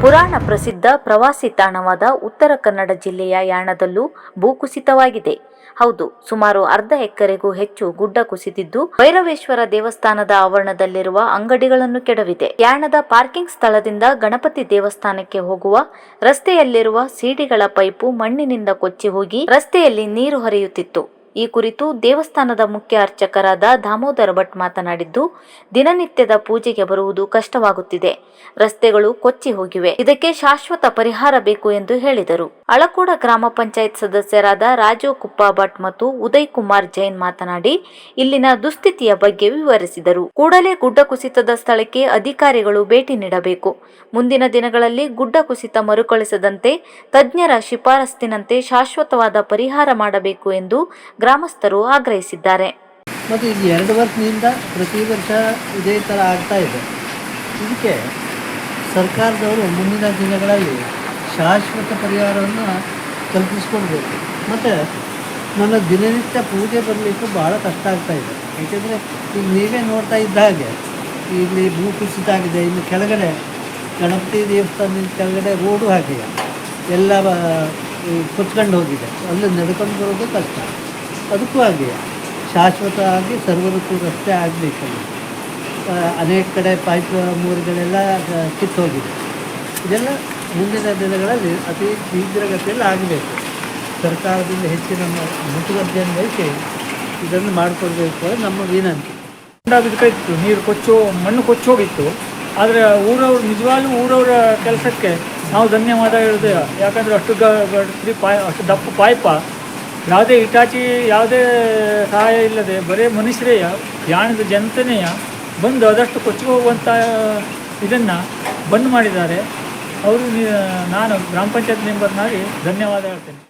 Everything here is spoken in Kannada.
ಪುರಾಣ ಪ್ರಸಿದ್ಧ ಪ್ರವಾಸಿ ತಾಣವಾದ ಉತ್ತರ ಕನ್ನಡ ಜಿಲ್ಲೆಯ ಯಾಣದಲ್ಲೂ ಭೂಕುಸಿತವಾಗಿದೆ ಹೌದು, ಸುಮಾರು ಅರ್ಧ ಎಕರೆಗೂ ಹೆಚ್ಚು ಗುಡ್ಡ ಕುಸಿದಿದ್ದು ಭೈರವೇಶ್ವರ ದೇವಸ್ಥಾನದ ಆವರಣದಲ್ಲಿರುವ ಅಂಗಡಿಗಳನ್ನು ಕೆಡವಿದೆ. ಯಾಣದ ಪಾರ್ಕಿಂಗ್ ಸ್ಥಳದಿಂದ ಗಣಪತಿ ದೇವಸ್ಥಾನಕ್ಕೆ ಹೋಗುವ ರಸ್ತೆಯಲ್ಲಿರುವ ಸೀಡಿಗಳ ಪೈಪು ಮಣ್ಣಿನಿಂದ ಕೊಚ್ಚಿ ಹೋಗಿ ರಸ್ತೆಯಲ್ಲಿ ನೀರು ಹರಿಯುತ್ತಿತ್ತು. ಈ ಕುರಿತು ದೇವಸ್ಥಾನದ ಮುಖ್ಯ ಅರ್ಚಕರಾದ ದಾಮೋದರ ಭಟ್ ಮಾತನಾಡಿದ್ದು, ದಿನನಿತ್ಯದ ಪೂಜೆಗೆ ಬರುವುದು ಕಷ್ಟವಾಗುತ್ತಿದೆ. ರಸ್ತೆಗಳು ಕೊಚ್ಚಿ ಹೋಗಿವೆ. ಇದಕ್ಕೆ ಶಾಶ್ವತ ಪರಿಹಾರ ಬೇಕು ಎಂದು ಹೇಳಿದರು. ಅಳಕೋಡ ಗ್ರಾಮ ಪಂಚಾಯತ್ ಸದಸ್ಯರಾದ ರಾಜು ಕುಪ್ಪ ಭಟ್ ಮತ್ತು ಉದಯ್ ಕುಮಾರ್ ಜೈನ್ ಮಾತನಾಡಿ, ಇಲ್ಲಿನ ದುಸ್ಥಿತಿಯ ಬಗ್ಗೆ ವಿವರಿಸಿದರು. ಕೂಡಲೇ ಗುಡ್ಡ ಕುಸಿತದ ಸ್ಥಳಕ್ಕೆ ಅಧಿಕಾರಿಗಳು ಭೇಟಿ ನೀಡಬೇಕು. ಮುಂದಿನ ದಿನಗಳಲ್ಲಿ ಗುಡ್ಡ ಕುಸಿತ ಮರುಕಳಿಸದಂತೆ, ತಜ್ಞರ ಶಿಫಾರಸ್ಸಿನಂತೆ ಶಾಶ್ವತವಾದ ಪರಿಹಾರ ಮಾಡಬೇಕು ಎಂದು ಗ್ರಾಮಸ್ಥರು ಆಗ್ರಹಿಸಿದ್ದಾರೆ. ಮತ್ತು ಈಗ ಎರಡು ವರ್ಷದಿಂದ ಪ್ರತಿ ವರ್ಷ ಇದೇ ಥರ ಆಗ್ತಾ ಇದೆ. ಇದಕ್ಕೆ ಸರ್ಕಾರದವರು ಮುಂದಿನ ದಿನಗಳಲ್ಲಿ ಶಾಶ್ವತ ಪರಿಹಾರವನ್ನು ಕಲ್ಪಿಸ್ಕೊಡ್ಬೇಕು ಮತ್ತು ನನ್ನ ದಿನನಿತ್ಯ ಪೂಜೆ ಬರಲಿಕ್ಕೆ ಭಾಳ ಕಷ್ಟ ಆಗ್ತಾ ಇದೆ. ಏಕೆಂದರೆ ಈಗ ನೀವೇ ನೋಡ್ತಾ ಇದ್ದ ಹಾಗೆ, ಇಲ್ಲಿ ಭೂ ಕುಸಿತ ಆಗಿದೆ, ಇನ್ನು ಕೆಳಗಡೆ ಗಣಪತಿ ದೇವಸ್ಥಾನದ ಕೆಳಗಡೆ ರೋಡು ಹಾಕಿದೆ ಎಲ್ಲ ಕೊಚ್ಕೊಂಡು ಹೋಗಿದೆ. ಅಲ್ಲಿ ನಡ್ಕೊಂಡು ಬರೋದು ಕಷ್ಟ. ಅದಕ್ಕೂ ಹಾಗೆ ಆಗಿ ಸರ್ವದಕ್ಕೂ ರಸ್ತೆ ಆಗಬೇಕು. ಅನೇಕ ಕಡೆ ಪೈಪ್ ಮೂರುಗಳೆಲ್ಲ ಕಿತ್ತು ಹೋಗಿದೆ. ಇದೆಲ್ಲ ಮುಂದಿನ ದಿನಗಳಲ್ಲಿ ಅತಿ ಶೀಘ್ರಗತಿಯಲ್ಲಿ ಆಗಬೇಕು. ಸರ್ಕಾರದಿಂದ ಹೆಚ್ಚಿನ ಮ- ಮುತುವರ್ಜಿಯನ್ನು ವಹಿಸಿ ಇದನ್ನು ಮಾಡಿಕೊಡ್ಬೇಕು ನಮ್ಮ ವಿನಂತಿ. ಇತ್ತು, ನೀರು ಕೊಚ್ಚೋ, ಮಣ್ಣು ಕೊಚ್ಚೋಗಿತ್ತು. ಆದರೆ ಊರವ್ರು ನಿಜವಾಗ್ಲೂ ಊರವರ ಕೆಲಸಕ್ಕೆ ನಾವು ಧನ್ಯವಾದ ಹೇಳಿದೆ ಯಾಕಂದರೆ ಅಷ್ಟು ಪಾಯ್, ಅಷ್ಟು ದಪ್ಪ ಪಾಯ್ಪ ಯಾವುದೇ ಇಟಾಚಿ ಯಾವುದೇ ಸಹಾಯ ಇಲ್ಲದೆ ಬರೀ ಮನುಷ್ಯರೇಯ ಯಾಣದ ಜನತೆಯ ಬಂದು ಆದಷ್ಟು ಕೊಚ್ಚಿ ಹೋಗುವಂಥ ಇದನ್ನು ಬಂದ್ ಮಾಡಿದ್ದಾರೆ. ಅವರು ನಾನು ಗ್ರಾಮ ಪಂಚಾಯತ್ ಮೆಂಬರ್ನಾಗಿ ಧನ್ಯವಾದ ಹೇಳ್ತೇನೆ.